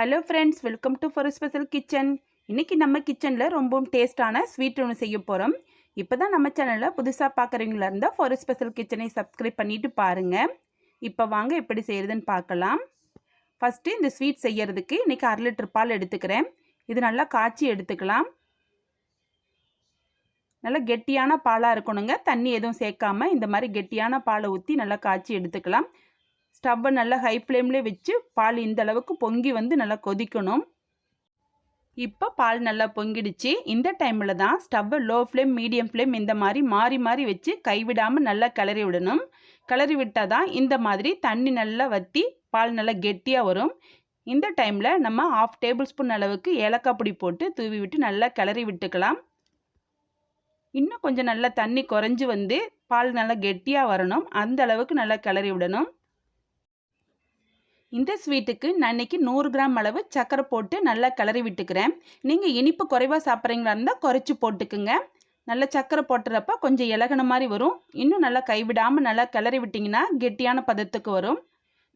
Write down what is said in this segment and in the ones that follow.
Hello friends welcome to for special kitchen இன்றைக்கி நம்ம கிச்சனில் ரொம்பவும் டேஸ்ட்டான ஸ்வீட் ஒன்று செய்ய போகிறோம் இப்போ தான் நம்ம சேனலில் புதுசாக பார்க்குறீங்களா இருந்தால் ஃபர் ஸ்பெஷல் கிச்சனை சப்ஸ்கிரைப் பண்ணிவிட்டு பாருங்கள் இப்போ வாங்க எப்படி செய்கிறதுன்னு பார்க்கலாம். ஃபஸ்ட்டு இந்த ஸ்வீட் செய்யறதுக்கு இன்றைக்கி அரை லிட்டர் பால் எடுத்துக்கிறேன். இது நல்லா காய்ச்சி எடுத்துக்கலாம். நல்லா கெட்டியான பாலாக இருக்கணுங்க. தண்ணி எதுவும் சேர்க்காமல் இந்த மாதிரி கெட்டியான பாலை ஊற்றி நல்லா காய்ச்சி எடுத்துக்கலாம். ஸ்டவ்வை நல்லா ஹை ஃப்ளேம்லேயே வச்சு பால் இந்த அளவுக்கு பொங்கி வந்து நல்லா கொதிக்கணும். இப்போ பால் நல்லா பொங்கிடுச்சு. இந்த டைமில் தான் ஸ்டவ்வை லோ ஃப்ளேம் மீடியம் ஃப்ளேம் இந்த மாதிரி மாறி மாறி வச்சு கைவிடாமல் நல்லா கிளறி விடணும். கிளறி விட்டால் தான் இந்த மாதிரி தண்ணி நல்லா வற்றி பால் நல்லா கெட்டியாக வரும். இந்த டைமில் நம்ம ஆஃப் டேபிள் ஸ்பூன் அளவுக்கு ஏலக்காய் பொடி போட்டு தூவி விட்டு நல்லா கிளறி விட்டுக்கலாம். இன்னும் கொஞ்சம் நல்லா தண்ணி குறைஞ்சி வந்து பால் நல்லா கெட்டியாக வரணும். அந்த அளவுக்கு நல்லா கிளறி விடணும். இந்த ஸ்வீட்டுக்கு நான் இன்றைக்கி நூறு கிராம் அளவு சர்க்கரை போட்டு நல்லா கிளறி விட்டுக்கிறேன். நீங்கள் இனிப்பு குறைவாக சாப்பிட்றீங்களா இருந்தால் குறைச்சி போட்டுக்குங்க. நல்லா சர்க்கரை போட்டுறப்ப கொஞ்சம் இலகின மாதிரி வரும். இன்னும் நல்லா கைவிடாமல் நல்லா கிளறி விட்டிங்கன்னா கெட்டியான பதத்துக்கு வரும்.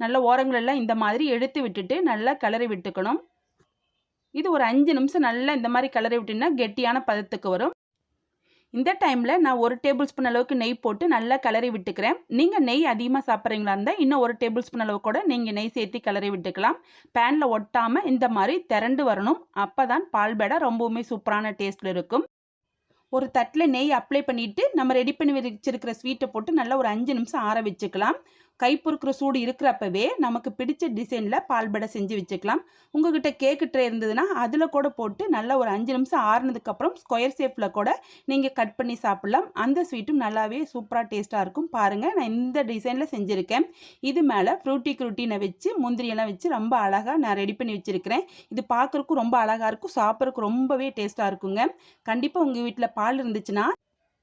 நல்ல ஓரங்களெல்லாம் இந்த மாதிரி எடுத்து விட்டுட்டு நல்லா கிளறி விட்டுக்கணும். இது ஒரு அஞ்சு நிமிஷம் நல்லா இந்த மாதிரி கிளறி விட்டிங்கன்னா கெட்டியான பதத்துக்கு வரும். இந்த டைமில் நான் ஒரு டேபிள் ஸ்பூன் அளவுக்கு நெய் போட்டு நல்லா கிளறி விட்டுக்கிறேன். நீங்கள் நெய் அதிகமாக சாப்பிட்றீங்களா இருந்தால் இன்னும் ஒரு டேபிள் ஸ்பூன் அளவு கூட நீங்கள் நெய் சேர்த்து கிளறி விட்டுக்கலாம். பேனில் ஒட்டாமல் இந்த மாதிரி திரண்டு வரணும். அப்போ தான் பால்பேடை ரொம்பவுமே சூப்பரான டேஸ்ட்டில் இருக்கும். ஒரு தட்டில் நெய் அப்ளை பண்ணிவிட்டு நம்ம ரெடி பண்ணி வச்சிருக்கிற ஸ்வீட்டை போட்டு நல்லா ஒரு அஞ்சு நிமிஷம் ஆற வச்சுக்கலாம். கை பொறுக்கிற சூடு இருக்கிறப்பவே நமக்கு பிடிச்ச டிசைனில் பால் படை செஞ்சு வச்சுக்கலாம். உங்ககிட்ட கேக்கு ட்ரே இருந்ததுன்னா அதில் கூட போட்டு நல்லா ஒரு அஞ்சு நிமிஷம் ஆறுனதுக்கப்புறம் ஸ்கொயர் ஷேப்பில் கூட நீங்கள் கட் பண்ணி சாப்பிட்லாம். அந்த ஸ்வீட்டும் நல்லாவே சூப்பராக டேஸ்ட்டாக இருக்கும். பாருங்கள் நான் இந்த டிசைனில் செஞ்சுருக்கேன். இது மேலே ஃப்ரூட்டி குரூட்டினை வச்சு முந்திரியெல்லாம் வச்சு ரொம்ப அழகாக நான் ரெடி பண்ணி வச்சுருக்கிறேன். இது பார்க்குறக்கும் ரொம்ப அழகாக இருக்கும். சாப்பிட்றதுக்கு ரொம்பவே டேஸ்ட்டாக இருக்குங்க. கண்டிப்பாக உங்கள் வீட்டில் பால் இருந்துச்சுன்னா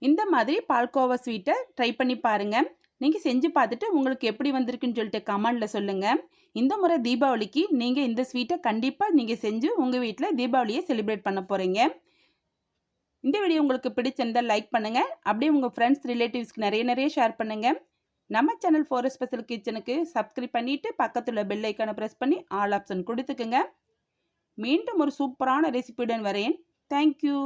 இந்த மாதிரி பால்கோவா ஸ்வீட்டை ட்ரை பண்ணி பாருங்கள் நீங்கள் செஞ்சு பார்த்துட்டு உங்களுக்கு எப்படி வந்திருக்குன்னு சொல்லிட்டு கமெண்டில் சொல்லுங்கள் இந்த முறை தீபாவளிக்கு நீங்கள் இந்த ஸ்வீட்டை கண்டிப்பாக நீங்கள் செஞ்சு உங்கள் வீட்டில் தீபாவளியை செலிப்ரேட் பண்ண போகிறீங்க இந்த வீடியோ உங்களுக்கு பிடிச்சிருந்தால் லைக் பண்ணுங்கள் அப்படியே உங்கள் ஃப்ரெண்ட்ஸ் ரிலேட்டிவ்ஸ்க்கு நிறைய நிறைய ஷேர் பண்ணுங்கள் நம்ம சேனல் ஃபோர் ஸ்பெஷல் கிச்சனுக்கு சப்ஸ்கிரைப் பண்ணிவிட்டு பக்கத்தில் பெல் ஐக்கானை ப்ரெஸ் பண்ணி ஆல் ஆப்ஷன் கொடுத்துக்குங்க. மீண்டும் ஒரு சூப்பரான ரெசிபியுடன் வரேன். தேங்க்யூ